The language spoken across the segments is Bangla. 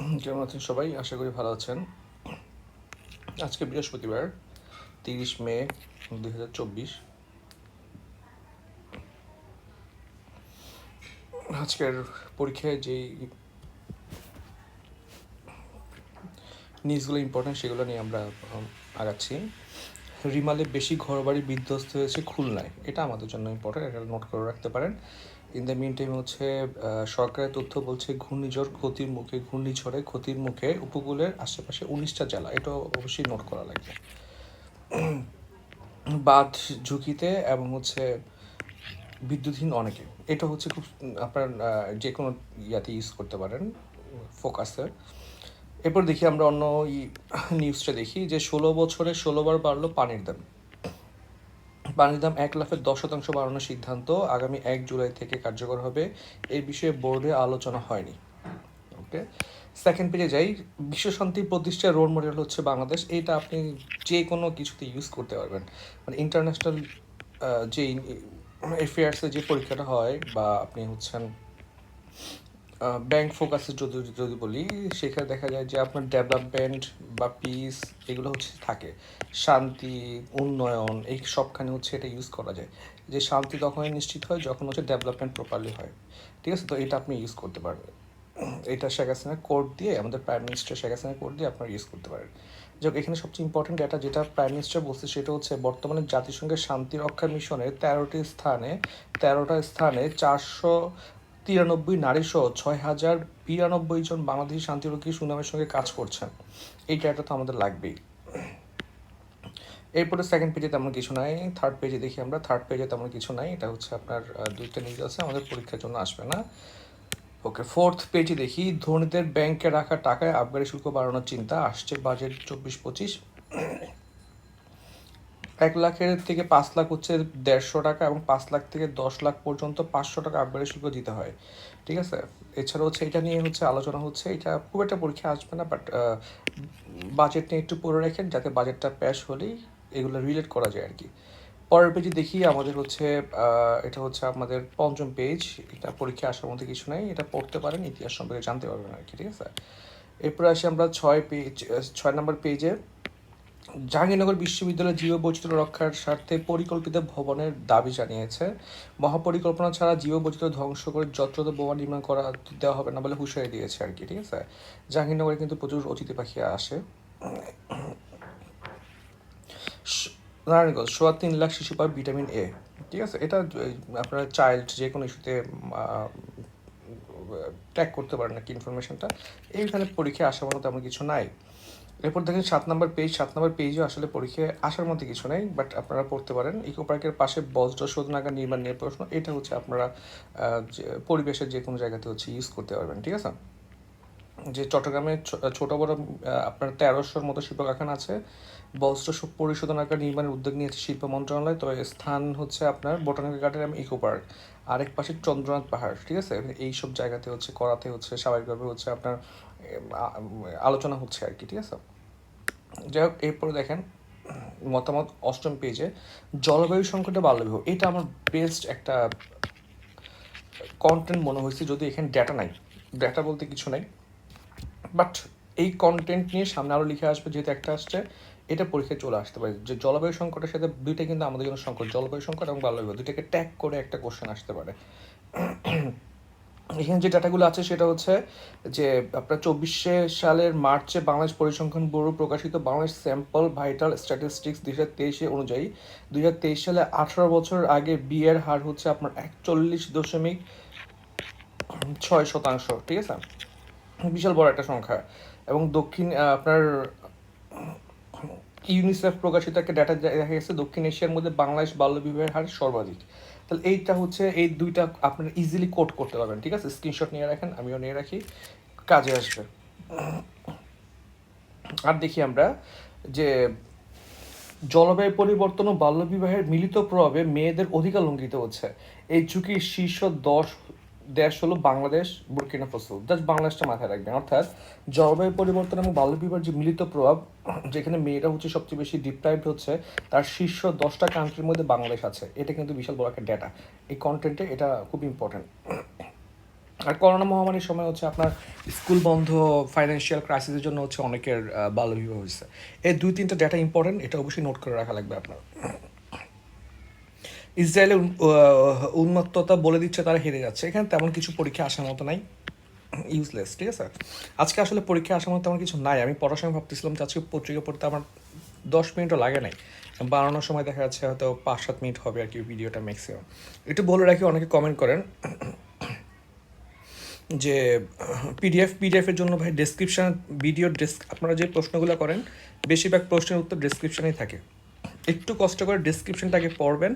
কেমন আছেন সবাই? আশা করি ভালো আছেন। আজকে বৃহস্পতিবার, তিরিশ মে দুই হাজার চব্বিশ। আজকের পরীক্ষায় যেই নিউজগুলো ইম্পর্টেন্ট সেগুলো নিয়ে আমরা আগাচ্ছি। রিমালে বেশি ঘরবাড়ি বিধ্বস্ত হয়েছে খুলনায়। এটা আমাদের জন্য ইম্পর্টেন্ট এটা নোট করে রাখতে পারেন। ইন দ্য মিন টাইম হচ্ছে সরকারের তথ্য বলছে ঘূর্ণিঝড় ক্ষতির মুখে, ঘূর্ণিঝড়ে ক্ষতির মুখে উপকূলের আশেপাশে উনিশটা জেলা এটা অবশ্যই নোট করা লাগবে। বাঁধ ঝুঁকিতে এবং হচ্ছে বিদ্যুৎহীন অনেকে, এটা হচ্ছে খুব, আপনার যে কোনো ইয়াতে ইউজ করতে পারেন ফোকাসে এরপর দেখি আমরা অন্য নিউজটা দেখি যে ষোলো বছরে ষোলোবার বাড়লো পানির দাম। পানির দাম এক লাফের দশ শতাংশ বাড়ানোর সিদ্ধান্ত আগামী এক জুলাই থেকে কার্যকর হবে। এই বিষয়ে বোর্ডে আলোচনা হয়নি। ওকে? সেকেন্ড পেজে যাই। বিশ্বশান্তি প্রতিষ্ঠার রোল মডেল হচ্ছে বাংলাদেশ। এটা আপনি যে কোনো কিছুতে ইউজ করতে পারবেন। মানে ইন্টারন্যাশনাল যে এফেয়ার্সে যে পরীক্ষাটা হয় বা আপনি হচ্ছেন ব্যাংক ফোকাসে যদি যদি বলি, সেখানে দেখা যায় যে আপনার ডেভেলপমেন্ট বা পিস এগুলো হচ্ছে থাকে। শান্তি, উন্নয়ন, এই সবখানে হচ্ছে এটা ইউজ করা যায়। যে শান্তি তখনই নিশ্চিত হয় যখন হচ্ছে ডেভেলপমেন্ট প্রপারলি হয়। ঠিক আছে? তো এটা আপনি ইউজ করতে পারবেন। এটা শেখ হাসিনার কোড দিয়ে, আমাদের প্রাইম মিনিস্টার শেখ হাসিনার কোড দিয়ে আপনারা ইউজ করতে পারেন। যাক, এখানে সবচেয়ে ইম্পর্টেন্ট ডেটা যেটা প্রাইম মিনিস্টার বলছে, সেটা হচ্ছে বর্তমানে জাতিসংঘের শান্তি রক্ষা মিশনে তেরোটি স্থানে, তেরোটা স্থানে চারশো তিরানব্বই নারী সহ ছয় হাজার বিরানব্বই জন বাংলাদেশি শান্তিরক্ষী সুনামের সঙ্গে কাজ করছেন। এই ডেটা তো আমাদের লাগবেই। এরপরে সেকেন্ড পেজে তেমন কিছু নাই। থার্ড পেজে দেখি আমরা। থার্ড পেজে তেমন কিছু নাই। এটা হচ্ছে আপনার দুইটা নিউজ আছে। আমাদের পরীক্ষার জন্য আসবে না। ওকে ফোর্থ পেজে দেখি, ধনীদের ব্যাংকে রাখা টাকায় আবগারি শুল্ক বাড়ানোর চিন্তা। আসছে বাজেট চব্বিশ পঁচিশ। এক লাখের থেকে পাঁচ লাখ হচ্ছে দেড়শো টাকা এবং পাঁচ লাখ থেকে দশ লাখ পর্যন্ত পাঁচশো টাকা আবগারি শুল্ক দিতে হয়। ঠিক আছে? এছাড়া হচ্ছে এটা নিয়ে হচ্ছে আলোচনা হচ্ছে। এটা খুব একটা পরীক্ষা আসবে না বাট বাজেট নিয়ে একটু পড়ে রাখেন যাতে বাজেটটা প্যাশ হলেই এগুলো রিলেট করা যায় আর কি পরের পেজে দেখি আমাদের হচ্ছে এটা হচ্ছে আমাদের পঞ্চম পেজ এটা পরীক্ষা আসার মধ্যে কিছু নাই। এটা পড়তে পারেন, ইতিহাস সম্পর্কে জানতে পারবেন আর কি ঠিক আছে? এরপরে আসি আমরা ছয় পেজ ছয় নম্বর পেজে জাহাঙ্গীরনগর বিশ্ববিদ্যালয় জীব বৈচিত্র্য রক্ষার স্বার্থে পরিকল্পিত ভবনের দাবি জানিয়েছে। মহাপরিকল্পনা ছাড়া জীব বৈচিত্র্য ধ্বংস করে যত্রত বোমা নির্মাণ করা দেওয়া হবে না বলে হুঁশিয়ারি দিয়েছে আর কি, ঠিক আছে? জাহাঙ্গীরনগরে কিন্তু প্রচুর অতিথি পাখি আসে। নারায়ণগঞ্জ সোয়া তিন লাখ শিশু পায় ভিটামিন এ ঠিক আছে? এটা আপনার চাইল্ড যে কোনো ইস্যুতে ট্যাগ করতে পারেন না কি ইনফরমেশনটা এইখানে পরীক্ষায় আসার মতো তেমন কিছু নাই। এরপর দেখেন সাত নম্বর পেজ সাত নম্বর পেজও আসলে পরীক্ষায় আসার মতো কিছু নেই বাট আপনারা পড়তে পারেন। ইকো পার্কের পাশে বজ্র শোধনাগার নির্মাণ নিয়ে প্রশ্ন, এটা হচ্ছে আপনারা পরিবেশের যে কোনো জায়গাতে হচ্ছে ইউজ করতে পারবেন, ঠিক আছে? যে চট্টগ্রামে ছোট বড় আপনার তেরোশোর মতো শিল্প কারখানা আছে বস্ত্র পরিশোধনাগার নির্মাণের উদ্যোগ নিয়েছে শিল্প মন্ত্রণালয় তো স্থান হচ্ছে আপনার বোটানিক্যাল গার্ডেন এবং ইকো পার্ক আরেক পাশে চন্দ্রনাথ পাহাড়, ঠিক আছে? এই সব জায়গাতে হচ্ছে, করাতে হচ্ছে, স্বাভাবিকভাবে হচ্ছে আপনার আলোচনা হচ্ছে আর কি, ঠিক আছে? যাই হোক এরপরে দেখেন, মতামত অষ্টম পেজে জলবায়ু সংকটে বাল্যবিবাহ। এটা আমার বেস্ট একটা কন্টেন্ট মনে হয়েছে, যদি এখানে ডেটা নাই। ডেটা বলতে কিছু নাই। বাট এই কন্টেন্ট নিয়ে সামনে আরও লিখে আসবে, যেহেতু একটা আসছে, এটা পরীক্ষায় চলে আসতে পারে। যে জলবায়ু সংকটের সাথে দুইটা কিন্তু আমাদের জন্য সংকট, জলবায়ু সংকট এবং বাল্যবিবাহ। দুইটাকে ট্যাগ করে একটা কোশ্চেন আসতে পারে। এখানে যে ডাটাগুলো আছে সেটা হচ্ছে যে আপনার চব্বিশে সালের মার্চে বাংলাদেশ পরিসংখ্যান ব্যুরো প্রকাশিত বাংলাদেশ স্যাম্পল ভাইটাল স্ট্যাটিস্টিক্স দুই হাজার তেইশে অনুযায়ী দুই হাজার তেইশ সালে আঠারো বছর আগে বিয়ের হার হচ্ছে আপনার একচল্লিশ দশমিক ছয় শতাংশ, ঠিক আছে? বিশাল বড় একটা সংখ্যা। এবং দক্ষিণ আপনার ইউনিসেফ প্রকাশিত একটা ডাটা দেখা গেছে, দক্ষিণ এশিয়ার মধ্যে বাংলাদেশ বাল্যবিবাহের হার সর্বাধিক। তাহলে এইটা হচ্ছে, এই দুইটা আপনারা ইজিলি কোট করতে পারবেন, ঠিক আছে? স্ক্রিনশট নিয়ে রাখেন, আমিও নিয়ে রাখি, কাজে আসবে। আর দেখি আমরা যে জলবায়ু পরিবর্তন ও বাল্যবিবাহের মিলিত প্রভাবে মেয়েদের অধিকার লঙ্ঘিত হচ্ছে। এই ঝুঁকির শীর্ষ দশ দেশ হলো বাংলাদেশ বুর্কিনা ফসো জাস্ট বাংলাদেশটা মাথায় রাখবেন। অর্থাৎ জলবায়ু পরিবর্তন এবং বাল্য বাল্যবিবাহের যে মিলিত প্রভাব যেখানে মেয়েরা হচ্ছে সবচেয়ে বেশি ডিপ্রাইভড হচ্ছে তার শীর্ষ দশটা কান্ট্রির মধ্যে বাংলাদেশ আছে। এটা কিন্তু বিশাল বড় একটা ডেটা এই কন্টেন্টে এটা খুব ইম্পর্টেন্ট আর করোনা মহামারীর সময় হচ্ছে আপনার স্কুল বন্ধ ফাইন্যান্সিয়াল ক্রাইসিসের জন্য হচ্ছে অনেকের আহ, বাল্যবিবাহ হয়েছে। এই দুই তিনটা ডেটা ইম্পর্টেন্ট এটা অবশ্যই নোট করে রাখা লাগবে আপনার। ইসরায়েলের উন্মত্ততা বলে দিচ্ছে তারা হেরে যাচ্ছে। এখানে তেমন কিছু পরীক্ষা আসার মতো নাই। ইউজলেস ঠিক আছে? আজকে আসলে পরীক্ষা আসার মতো তেমন কিছু নাই। আমি পড়ার সময় ভাবতেছিলাম যে আজকে পত্রিকা পড়তে আমার দশ মিনিটও লাগে নাই। বানানোর সময় দেখা যাচ্ছে হয়তো পাঁচ সাত মিনিট হবে আর কি ভিডিওটা ম্যাক্সিমাম একটু বলে রাখি, অনেকে কমেন্ট করেন যে পিডিএফ পিডিএফের জন্য ভাই ডেসক্রিপশান ভিডিও ডেস্ক আপনারা যে প্রশ্নগুলো করেন, বেশিরভাগ প্রশ্নের উত্তর ডেসক্রিপশানেই থাকে। একটু কষ্ট করে ডেসক্রিপশনটাকে পড়বেন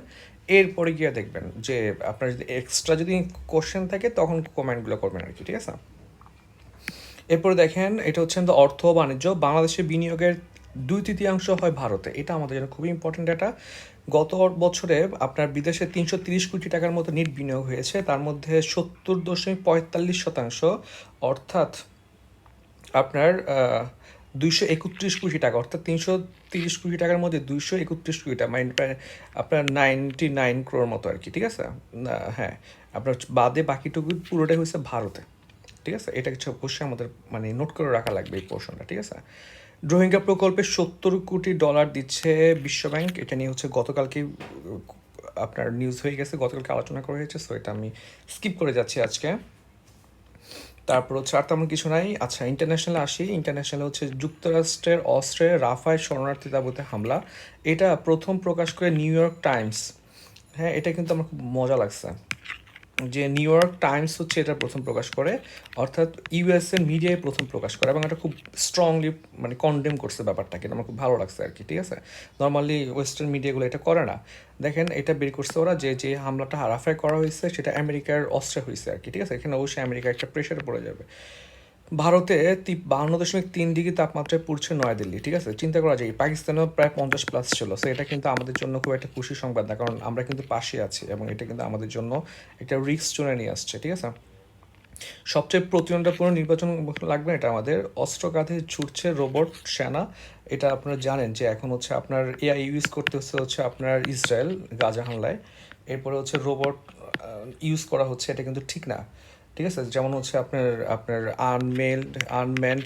এরপরে গিয়ে দেখবেন যে আপনার যদি এক্সট্রা যদি কোশ্চেন থাকে, তখন কমেন্টগুলো করবেন আর কি, ঠিক আছে? এরপরে দেখেন, এটা হচ্ছে অর্থ বাণিজ্য। বাংলাদেশে বিনিয়োগের দুই তৃতীয়াংশ হয় ভারতে। এটা আমাদের জন্য খুবই ইম্পর্টেন্ট এটা গত বছরে আপনার বিদেশে তিনশো তিরিশ কোটি টাকার মতো নিট বিনিয়োগ হয়েছে। তার মধ্যে সত্তর দশমিক পঁয়তাল্লিশ শতাংশ, অর্থাৎ আপনার দুইশো একত্রিশ কোটি টাকা, অর্থাৎ তিনশো তিরিশ কোটি টাকার মধ্যে দুইশো একত্রিশ কোটি টাকা মানে প্রায় আপনার নাইনটি নাইন ক্রোর মতো আর কি, ঠিক আছে? হ্যাঁ আপনার বাদে বাকিটুকু পুরোটাই হচ্ছে ভারতে, ঠিক আছে? এটা কিছু অবশ্যই আমাদের মানে নোট করে রাখা লাগবে এই পোর্শনটা ঠিক আছে? রোহিঙ্গা প্রকল্পে সত্তর কোটি ডলার দিচ্ছে বিশ্বব্যাংক, এটা নিয়ে হচ্ছে গতকালকে, আপনার নিউজ হয়ে গেছে, গতকালকে আলোচনা করা হয়েছে সো এটা আমি স্কিপ করে যাচ্ছি আজকে। তারপর হচ্ছে আর তেমন কিছু নাই। আচ্ছা ইন্টারন্যাশনালে আসি। ইন্টারন্যাশনালে হচ্ছে যুক্তরাষ্ট্রের অস্ত্রে রাফায় শরণার্থী তাবুতে হামলা। এটা প্রথম প্রকাশ করে নিউ ইয়র্ক টাইমস হ্যাঁ এটা কিন্তু আমার খুব মজা লাগছে। যে নিউ ইয়র্ক টাইমস হচ্ছে এটা প্রথম প্রকাশ করে, অর্থাৎ ইউএসএর মিডিয়ায় প্রথম প্রকাশ করে এবং এটা খুব স্ট্রংলি মানে কন্ডেম করছে ব্যাপারটাকে কিন্তু আমার খুব ভালো লাগছে আর কি ঠিক আছে? নর্মালি ওয়েস্টার্ন মিডিয়াগুলো এটা করে না। দেখেন, এটা বের করছে ওরা যে যে হামলাটা হারাফায় করা হয়েছে, সেটা আমেরিকার অস্ত্রে হয়েছে আর কি ঠিক আছে? এখানে অবশ্যই আমেরিকা একটা প্রেশারে পড়ে যাবে। ভারতে বাহান্ন দশমিক তিন ডিগ্রি তাপমাত্রায় পড়ছে নয়াদিল্লি, ঠিক আছে? চিন্তা করা যায়, পাকিস্তানেও প্রায় পঞ্চাশ প্লাস ছিল সো এটা কিন্তু আমাদের জন্য খুব একটা খুশি সংবাদ না, কারণ আমরা কিন্তু পাশে আছি এবং এটা কিন্তু আমাদের জন্য একটা রিস্ক চলে নিয়ে আসছে, ঠিক আছে? সবচেয়ে প্রতিদ্বন্দ্বিতাপূর্ণ নির্বাচন লাগবে এটা আমাদের অস্ত্র কাঁধে ছুটছে রোবট সেনা, এটা আপনারা জানেন যে এখন হচ্ছে আপনার এআই ইউজ করতে হচ্ছে হচ্ছে আপনার ইসরায়েল গাজা হামলায়, এরপরে হচ্ছে রোবট ইউজ করা হচ্ছে, এটা কিন্তু ঠিক না। ঠিক আছে? যেমন হচ্ছে আপনার আপনার আনমেল্ড আনম্যান্ড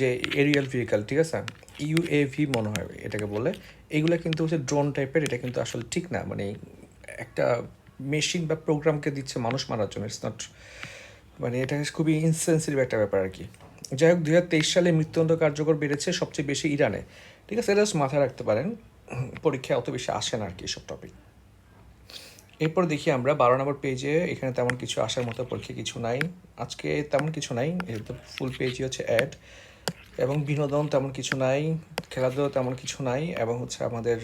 যে এরিয়াল ভেহিক্যাল ঠিক আছে? ইউএভি মনে হয় এটাকে বলে। এগুলো কিন্তু হচ্ছে ড্রোন টাইপের এটা কিন্তু আসলে ঠিক না। মানে একটা মেশিন বা প্রোগ্রামকে দিচ্ছে মানুষ মারার জন্য ইটস নট মানে এটা খুবই ইনসেন্সিটিভ একটা ব্যাপার আর কি। যাই হোক দু হাজার তেইশ সালে মৃত্যুদণ্ড কার্যকর বেড়েছে সবচেয়ে বেশি ইরানে। ঠিক আছে? এটা মাথায় রাখতে পারেন। পরীক্ষায় অত বেশি আসে না আর কি এসব টপিক এরপর দেখি আমরা বারো নম্বর পেজে এখানে তেমন কিছু আসার মতো পরীক্ষা কিছু নাই। আজকে তেমন কিছু নাই ফুল পেজই হচ্ছে অ্যাড এবং বিনোদন তেমন কিছু নাই খেলাধুলো তেমন কিছু নাই, এবং হচ্ছে আমাদের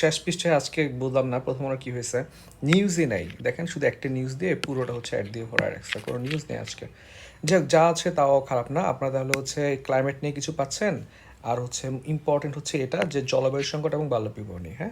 শেষ পৃষ্ঠায় আজকে বললাম না প্রথম আর কি হয়েছে। নিউজই নাই। দেখেন শুধু একটা নিউজ দিয়ে পুরোটা হচ্ছে অ্যাড দিয়ে ভরা এক্সট্রা কোনো নিউজ নেই আজকে। যাই যা আছে তাও খারাপ না। আপনারা তাহলে হচ্ছে ক্লাইমেট নিয়ে কিছু পাচ্ছেন? আর হচ্ছে ইম্পর্টেন্ট হচ্ছে এটা যে জলবায়ু সংকট এবং বাল্যবিবাহ হ্যাঁ?